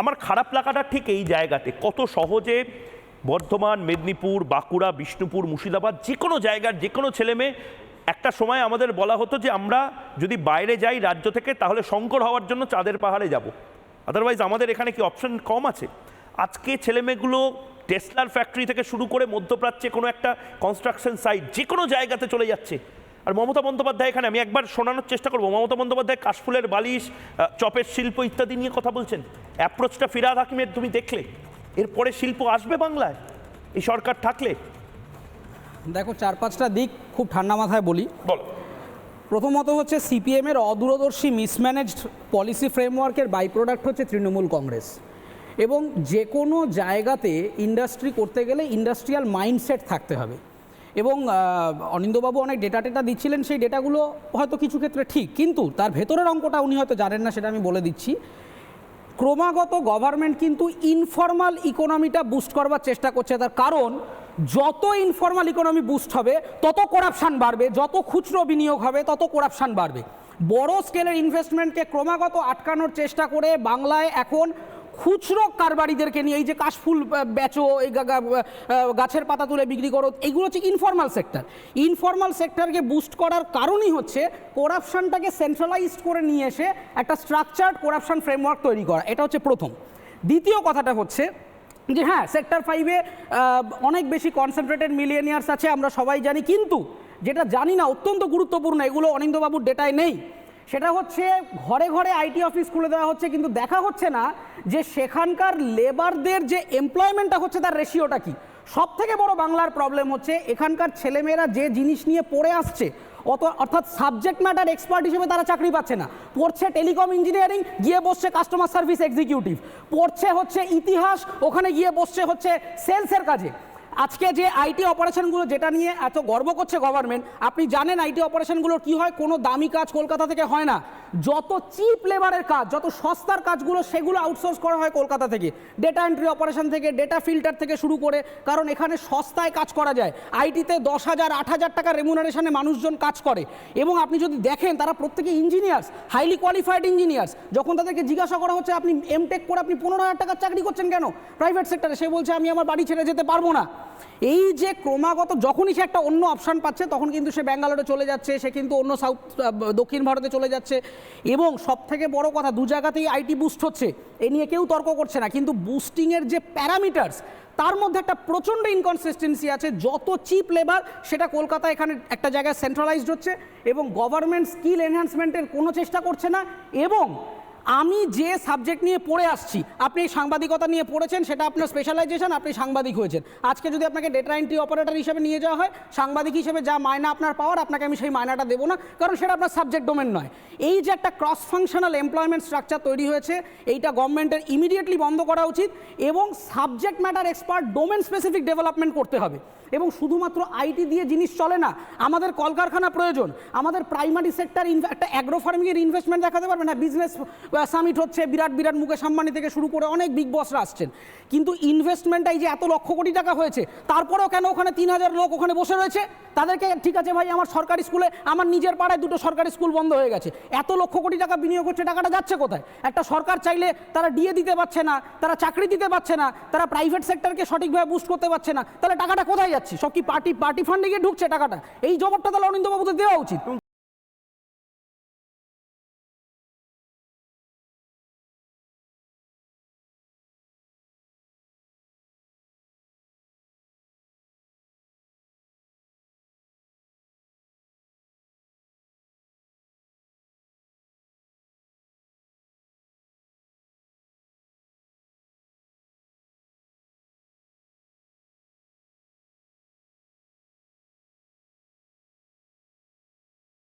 আমার খারাপ লাগাটা ঠিক এই জায়গাতে। কত সহজে বর্ধমান, মেদিনীপুর, বাঁকুড়া, বিষ্ণুপুর, মুর্শিদাবাদ যে কোনো জায়গার যে কোনো ছেলে মেয়ে, একটা সময় আমাদের বলা হতো যে আমরা যদি বাইরে যাই রাজ্য থেকে, তাহলে শঙ্কর হওয়ার জন্য চাঁদের পাহাড়ে যাব। আদারওয়াইজ আমাদের এখানে কি অপশন কম আছে? আজকে ছেলেমেয়েগুলো টেসলার ফ্যাক্টরি থেকে শুরু করে মধ্যপ্রাচ্যে কোনো একটা কনস্ট্রাকশন সাইট যে কোনো জায়গাতে চলে যাচ্ছে। আর মমতা বন্দ্যোপাধ্যায় এখানে আমি একবার শোনানোর চেষ্টা করব। মমতা বন্দ্যোপাধ্যায় কাশফুলের বালিশ চপের শিল্প ইত্যাদি নিয়ে কথা বলছেন। অ্যাপ্রোচটা ফিরাদ হাকিমের তুমি দেখলে? এরপরে শিল্প আসবে বাংলায়? এই সরকার থাকলে? দেখো চার পাঁচটা দিক খুব ঠান্ডা মাথায় বলি। বলো। প্রথমত হচ্ছে সিপিএমের অদূরদর্শী মিসম্যানেজড পলিসি ফ্রেমওয়ার্কের বাই প্রোডাক্ট হচ্ছে তৃণমূল কংগ্রেস। এবং যে কোনো জায়গাতে ইন্ডাস্ট্রি করতে গেলে ইন্ডাস্ট্রিয়াল মাইন্ডসেট থাকতে হবে। এবং অনিন্দবাবু অনেক ডেটা টেটা দিচ্ছিলেন, সেই ডেটাগুলো হয়তো কিছু ক্ষেত্রে ঠিক, কিন্তু তার ভেতরের অঙ্কটা উনি হয়তো জানেন না, সেটা আমি বলে দিচ্ছি। ক্রমাগত গভর্নমেন্ট কিন্তু ইনফর্মাল ইকোনমিটা বুস্ট করবার চেষ্টা করছে, তার কারণ যত ইনফর্মাল ইকোনমি বুস্ট হবে, তত করাপশান বাড়বে, যত খুচরো বিনিয়োগ হবে, তত করাপশান বাড়বে। বড় স্কেলের ইনভেস্টমেন্টকে ক্রমাগত আটকানোর চেষ্টা করে বাংলায় এখন খুচরো কারবারিদেরকে নিয়ে, এই যে কাশফুল বেচো, এই গাছের পাতা তুলে বিক্রি করো, এগুলো হচ্ছে ইনফর্মাল সেক্টর ইনফর্মাল সেক্টরকে বুস্ট করার কারণই হচ্ছে করাপশনটাকে সেন্ট্রালাইজড করে নিয়ে এসে একটা স্ট্রাকচার্ড করাপশন ফ্রেমওয়ার্ক তৈরি করা। এটা হচ্ছে প্রথম। দ্বিতীয় কথাটা হচ্ছে যে হ্যাঁ সেক্টর ফাইভে অনেক বেশি কনসেন্ট্রেটেড মিলিয়নিয়ার্স আছে, আমরা সবাই জানি, কিন্তু যেটা জানি না, অত্যন্ত গুরুত্বপূর্ণ, এগুলো অনিন্দবাবুর ডেটায় নেই। সেটা হচ্ছে ঘরে ঘরে আইটি অফিস খুলে দেওয়া হচ্ছে, কিন্তু দেখা হচ্ছে না যে সেখানকার লেবারদের যে এমপ্লয়মেন্টটা হচ্ছে তার রেশিওটা কি। সব থেকে বড় বাংলার প্রবলেম হচ্ছে এখানকার ছেলেমেয়েরা যে জিনিস নিয়ে পড়ে আসছে, অত অর্থাৎ সাবজেক্ট ম্যাটার এক্সপার্ট হিসেবে তারা চাকরি পাচ্ছে না। পড়ছে টেলিকম ইঞ্জিনিয়ারিং গিয়ে বসছে কাস্টমার সার্ভিস এক্সিকিউটিভ পড়ছে হচ্ছে ইতিহাস, ওখানে গিয়ে বসছে হচ্ছে সেলসের কাজে। আজকে যে আইটি অপারেশনগুলো যেটা নিয়ে এত গর্ব করছে গভর্নমেন্ট আপনি জানেন আইটি অপারেশনগুলোর কি হয়? কোনো দামি কাজ কলকাতা থেকে হয় না। যত চিপ লেবারের কাজ, যত সস্তার কাজগুলো সেগুলো আউটসোর্স করা হয় কলকাতা থেকে। ডেটা এন্ট্রি অপারেশন থেকে ডেটা ফিল্টার থেকে শুরু করে, কারণ এখানে সস্তায় কাজ করা যায়। আইটিতে দশ হাজার, আট হাজার টাকা রেমুনারেশনে মানুষজন কাজ করে। এবং আপনি যদি দেখেন, তারা প্রত্যেকে ইঞ্জিনিয়ার্স হাইলি কোয়ালিফাইড ইঞ্জিনিয়ার্স যখন তাদেরকে জিজ্ঞাসা করা হচ্ছে, আপনি এমটেক করে আপনি পনেরো হাজার টাকার চাকরি করছেন কেন? প্রাইভেট সেক্টরে সে বলছে, আমি আমার বাড়ি ছেড়ে যেতে পারব না। এই যে ক্রমাগত, যখনই সে একটা অন্য অপশন পাচ্ছে, তখন কিন্তু সে ব্যাঙ্গালোরে চলে যাচ্ছে, সে কিন্তু অন্য সাউথ দক্ষিণ ভারতে চলে যাচ্ছে। এবং সব থেকে বড় কথা, দু জায়গাতেই আইটি বুস্ট হচ্ছে। এ নিয়ে কেউ তর্ক করছে না, কিন্তু বুস্টিংয়ের যে প্যারামিটার্স তার মধ্যে একটা প্রচণ্ড ইনকনসিস্টেন্সি আছে। যত চিপ লেবার সেটা কলকাতা এখানে একটা জায়গায় সেন্ট্রালাইজড হচ্ছে এবং গভর্নমেন্ট স্কিল এনহ্যান্সমেন্টের কোনো চেষ্টা করছে না এবং আমি যে সাবজেক্ট নিয়ে পড়ে আসছি, আপনি সাংবাদিকতা নিয়ে পড়েছেন, সেটা আপনার স্পেশালাইজেশন আপনি সাংবাদিক হয়েছেন। আজকে যদি আপনাকে ডেটা এন্ট্রি অপারেটর হিসেবে নিয়ে যাওয়া হয়, সাংবাদিক হিসেবে যা মায়না আপনার পাওয়ার আপনাকে আমি সেই মায়নাটা দেবো না, কারণ সেটা আপনার সাবজেক্ট ডোমেন নয়। এই যে একটা ক্রস ফাংশনাল এমপ্লয়মেন্ট স্ট্রাকচার তৈরি হয়েছে, এইটা গভর্নমেন্টের ইমিডিয়েটলি বন্ধ করা উচিত এবং subject matter expert domain specific development করতে হবে। এবং শুধুমাত্র আইটি দিয়ে জিনিস চলে না, আমাদের কলকারখানা প্রয়োজন, আমাদের প্রাইমারি সেক্টর একটা অ্যাগ্রো ফার্মিংয়ের ইনভেস্টমেন্ট দেখাতে পারবে না বিজনেস সামিট হচ্ছে বিরাট বিরাট মুকেশ আম্বানি থেকে শুরু করে অনেক বিগ বসরা আসছেন। কিন্তু ইনভেস্টমেন্টটা এই যে এত লক্ষ কোটি টাকা হয়েছে, তারপরেও কেন ওখানে তিন হাজার লোক ওখানে বসে রয়েছে? তাদেরকে ঠিক আছে ভাই, আমার সরকারি স্কুলে, আমার নিজের পাড়ায় দুটো সরকারি স্কুল বন্ধ হয়ে গেছে। এত লক্ষ কোটি টাকা বিনিয়োগ হচ্ছে, টাকাটা যাচ্ছে কোথায়? একটা সরকার চাইলে তারা ডিএ দিতে পারছে না, তারা চাকরি দিতে পারছে না, তারা প্রাইভেট সেক্টরকে সঠিকভাবে বুস্ট করতে পারছে না। তাহলে টাকাটা কোথায় যাচ্ছে? সব কি পার্টি পার্টি ফান্ডে গিয়ে ঢুকছে টাকাটা? এই জবাবটা তাহলে অনিন্দবাবুদের দেওয়া উচিত।